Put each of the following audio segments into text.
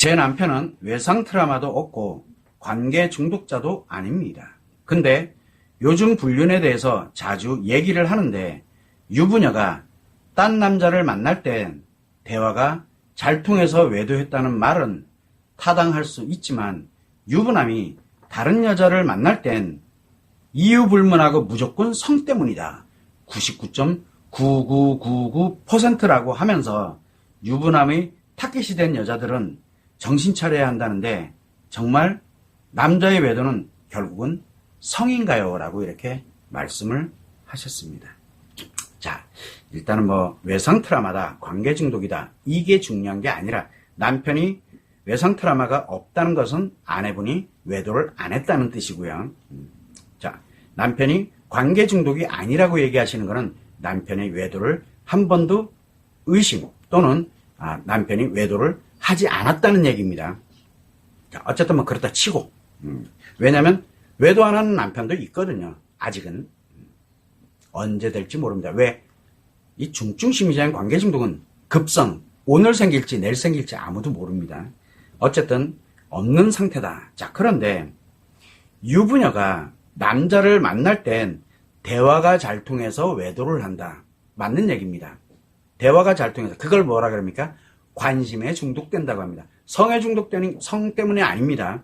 제 남편은 외상 트라마도 없고 관계 중독자도 아닙니다. 근데 요즘 불륜에 대해서 자주 얘기를 하는데 유부녀가 딴 남자를 만날 땐 대화가 잘 통해서 외도했다는 말은 타당할 수 있지만 유부남이 다른 여자를 만날 땐 이유 불문하고 무조건 성 때문이다. 99.9999%라고 하면서 유부남의 타겟이 된 여자들은 정신 차려야 한다는데 정말 남자의 외도는 결국은 성인가요? 라고 이렇게 말씀을 하셨습니다. 자, 일단은 뭐 외상 트라마다, 관계 중독이다. 이게 중요한 게 아니라 남편이 외상 트라마가 없다는 것은 아내분이 외도를 안 했다는 뜻이고요. 음, 자, 남편이 관계 중독이 아니라고 얘기하시는 것은 남편의 외도를 한 번도 의심 또는 아, 남편이 외도를 하지 않았다는 얘기입니다. 자, 어쨌든 뭐 그렇다 치고 음, 왜냐하면 외도 안 하는 남편도 있거든요. 아직은 음, 언제 될지 모릅니다. 왜? 이 중증심리적인 관계 중독은 급성 오늘 생길지 내일 생길지 아무도 모릅니다. 어쨌든 없는 상태다. 자 그런데 유부녀가 남자를 만날 땐 대화가 잘 통해서 외도를 한다. 맞는 얘기입니다. 대화가 잘 통해서 그걸 뭐라 그럽니까? 관심에 중독된다고 합니다. 성에 중독되는 성 때문에 아닙니다.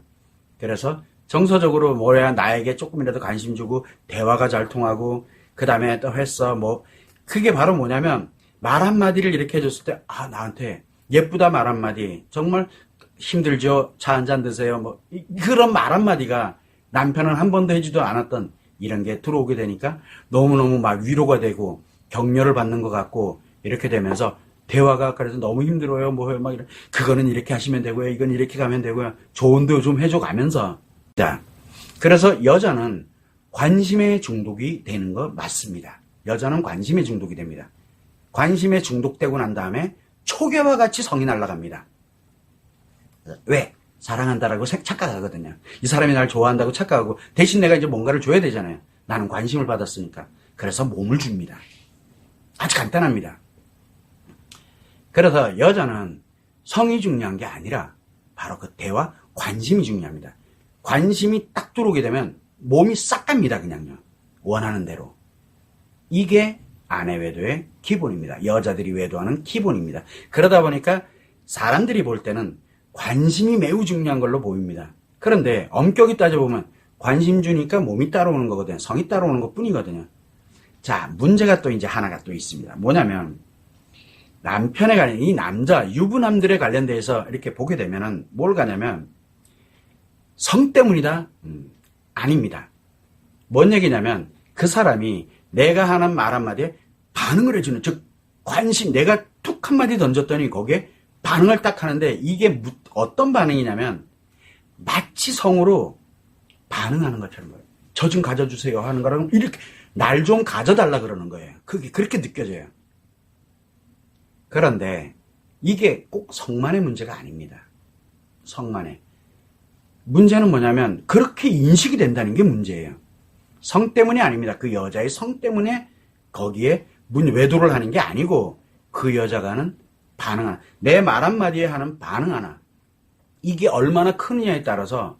그래서 정서적으로 뭐야 나에게 조금이라도 관심 주고 대화가 잘 통하고 그 다음에 또 했어 뭐 그게 바로 뭐냐면 말 한마디를 이렇게 해줬을 때 아 나한테 예쁘다 말 한마디 정말 힘들죠 차 한 잔 드세요 뭐 그런 말 한마디가 남편은 한 번도 해주도 않았던 이런 게 들어오게 되니까 너무너무 막 위로가 되고 격려를 받는 것 같고 이렇게 되면서 대화가 그래서 너무 힘들어요. 뭐요 막 이런. 그거는 이렇게 하시면 되고요. 이건 이렇게 가면 되고요. 좋은데 좀 해줘 가면서. 자 그래서 여자는 관심의 중독이 되는 거 맞습니다. 여자는 관심의 중독이 됩니다. 관심에 중독되고 난 다음에 초계와 같이 성이 날아갑니다. 왜? 사랑한다라고 착각하거든요. 이 사람이 날 좋아한다고 착각하고 대신 내가 이제 뭔가를 줘야 되잖아요. 나는 관심을 받았으니까. 그래서 몸을 줍니다. 아주 간단합니다 그래서 여자는 성이 중요한 게 아니라 바로 그 대화, 관심이 중요합니다. 관심이 딱 들어오게 되면 몸이 싹 갑니다, 그냥요. 원하는 대로. 이게 아내 외도의 기본입니다. 여자들이 외도하는 기본입니다. 그러다 보니까 사람들이 볼 때는 관심이 매우 중요한 걸로 보입니다. 그런데 엄격히 따져보면 관심 주니까 몸이 따라오는 거거든요. 성이 따라오는 것 뿐이거든요. 자, 문제가 또 이제 하나가 또 있습니다. 뭐냐면, 남편에 관련 이 남자 유부남들에 관련돼서 이렇게 보게 되면은 뭘 가냐면 성 때문이다? 음, 아닙니다. 뭔 얘기냐면 그 사람이 내가 하는 말 한마디에 반응을 해주는 즉 관심 내가 툭 한마디 던졌더니 거기에 반응을 딱 하는데 이게 어떤 반응이냐면 마치 성으로 반응하는 것처럼 거예요. 저 좀 가져주세요 하는 거랑 이렇게 날 좀 가져달라 그러는 거예요. 그게 그렇게 느껴져요 그런데 이게 꼭 성만의 문제가 아닙니다. 성만의. 문제는 뭐냐면 그렇게 인식이 된다는 게 문제예요. 성 때문이 아닙니다. 그 여자의 성 때문에 거기에 문 외도를 하는 게 아니고 그 여자가 하는 반응 하나. 내 말 한마디에 하는 반응 하나. 이게 얼마나 크느냐에 따라서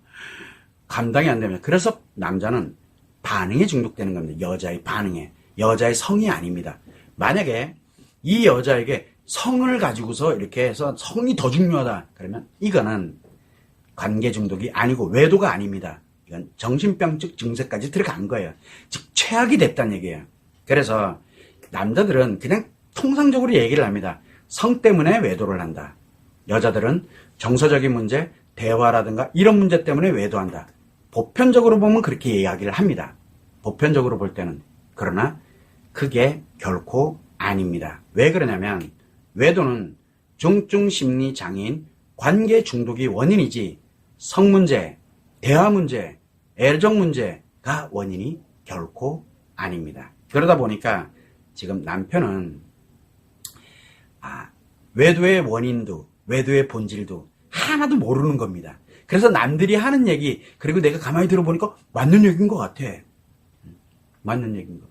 감당이 안 됩니다. 그래서 남자는 반응에 중독되는 겁니다. 여자의 반응에. 여자의 성이 아닙니다. 만약에 이 여자에게 성을 가지고서 이렇게 해서 성이 더 중요하다. 그러면 이거는 관계 중독이 아니고 외도가 아닙니다. 이건 정신병적 증세까지 들어간 거예요. 즉 최악이 됐다는 얘기예요. 그래서 남자들은 그냥 통상적으로 얘기를 합니다. 성 때문에 외도를 한다. 여자들은 정서적인 문제, 대화라든가 이런 문제 때문에 외도한다. 보편적으로 보면 그렇게 이야기를 합니다. 보편적으로 볼 때는. 그러나 그게 결코 아닙니다. 왜 그러냐면 외도는 중증심리 장애인 관계 중독이 원인이지 성 문제, 대화 문제, 애정 문제가 원인이 결코 아닙니다. 그러다 보니까 지금 남편은 아, 외도의 원인도 외도의 본질도 하나도 모르는 겁니다. 그래서 남들이 하는 얘기 그리고 내가 가만히 들어보니까 맞는 얘기인 것 같아. 맞는 얘기인 거.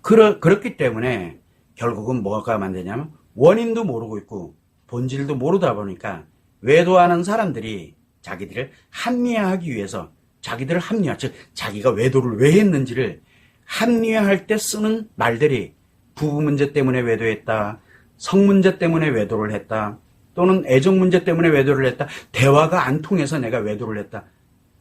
그러, 그렇기 때문에 결국은 뭐가 만드냐면 원인도 모르고 있고 본질도 모르다 보니까 외도하는 사람들이 자기들을 합리화하기 위해서 자기들을 합리화, 즉 자기가 외도를 왜 했는지를 합리화할 때 쓰는 말들이 부부 문제 때문에 외도했다, 성 문제 때문에 외도를 했다, 또는 애정 문제 때문에 외도를 했다, 대화가 안 통해서 내가 외도를 했다.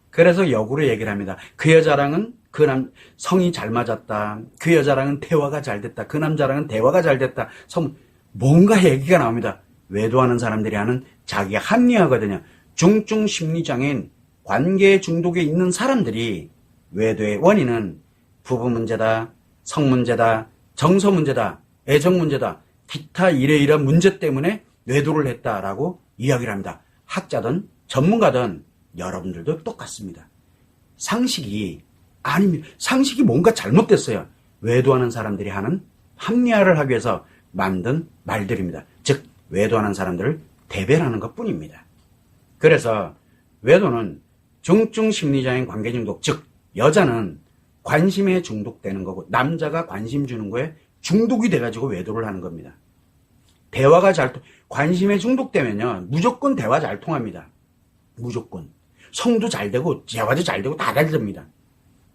그래서 역으로 얘기를 합니다. 그 여자랑은 그 남, 성이 잘 맞았다. 그 여자랑은 대화가 잘 됐다. 그 남자랑은 대화가 잘 됐다. 성, 뭔가 얘기가 나옵니다. 외도하는 사람들이 하는 자기가 합리화거든요. 중증 심리장애인 관계 중독에 있는 사람들이 외도의 원인은 부부 문제다, 성 문제다, 정서 문제다, 애정 문제다, 기타 이래이런 문제 때문에 외도를 했다라고 이야기를 합니다. 학자든 전문가든 여러분들도 똑같습니다. 상식이 아닙니다. 상식이 뭔가 잘못됐어요. 외도하는 사람들이 하는 합리화를 하기 위해서 만든 말들입니다. 즉 외도하는 사람들을 대변하는 것 뿐입니다. 그래서 외도는 중증 심리장애인 관계 중독, 즉 여자는 관심에 중독되는 거고 남자가 관심 주는 거에 중독이 돼가지고 외도를 하는 겁니다. 대화가 잘 통, 관심에 중독되면요 무조건 대화 잘 통합니다. 무조건 성도 잘 되고 대화도 잘 되고 다 잘 됩니다.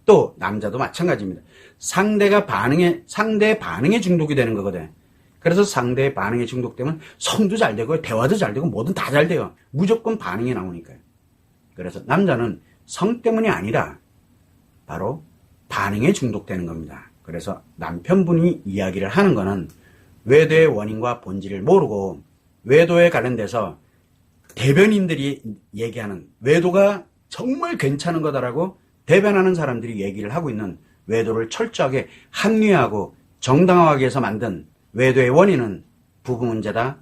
또 남자도 마찬가지입니다. 상대가 반응에 상대의 반응에 중독이 되는 거거든. 그래서 상대의 반응에 중독되면 성도 잘 되고 대화도 잘 되고 뭐든 다 잘 돼요. 무조건 반응이 나오니까요. 그래서 남자는 성 때문이 아니라 바로 반응에 중독되는 겁니다. 그래서 남편분이 이야기를 하는 거는 외도의 원인과 본질을 모르고 외도에 관련돼서 대변인들이 얘기하는 외도가 정말 괜찮은 거다라고 대변하는 사람들이 얘기를 하고 있는 외도를 철저하게 합리화하고 정당화하기 위해서 만든 외도의 원인은 부부 문제다,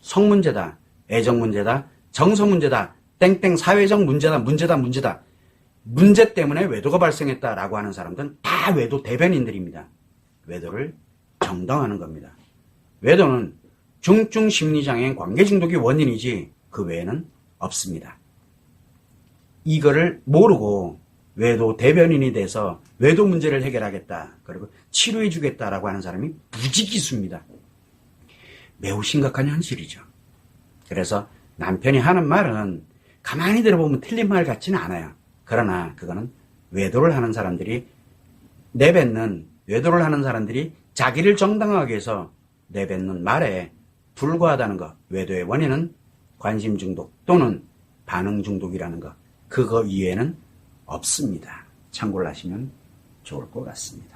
성 문제다, 애정 문제다, 정서 문제다, 땡땡 사회적 문제다, 문제다, 문제다. 문제 때문에 외도가 발생했다라고 하는 사람들은 다 외도 대변인들입니다. 외도를 정당화하는 겁니다. 외도는 중증 심리장애인 관계 중독이 원인이지 그 외에는 없습니다. 이거를 모르고 외도 대변인이 돼서 외도 문제를 해결하겠다. 그리고 치료해 주겠다라고 하는 사람이 무지기수입니다. 매우 심각한 현실이죠. 그래서 남편이 하는 말은 가만히 들어보면 틀린 말 같지는 않아요. 그러나 그거는 외도를 하는 사람들이 내뱉는 외도를 하는 사람들이 자기를 정당화하기 위해서 내뱉는 말에 불과하다는 것. 외도의 원인은 관심 중독 또는 반응 중독이라는 것. 그거 이외에는 없습니다. 참고를 하시면 좋을 것 같습니다.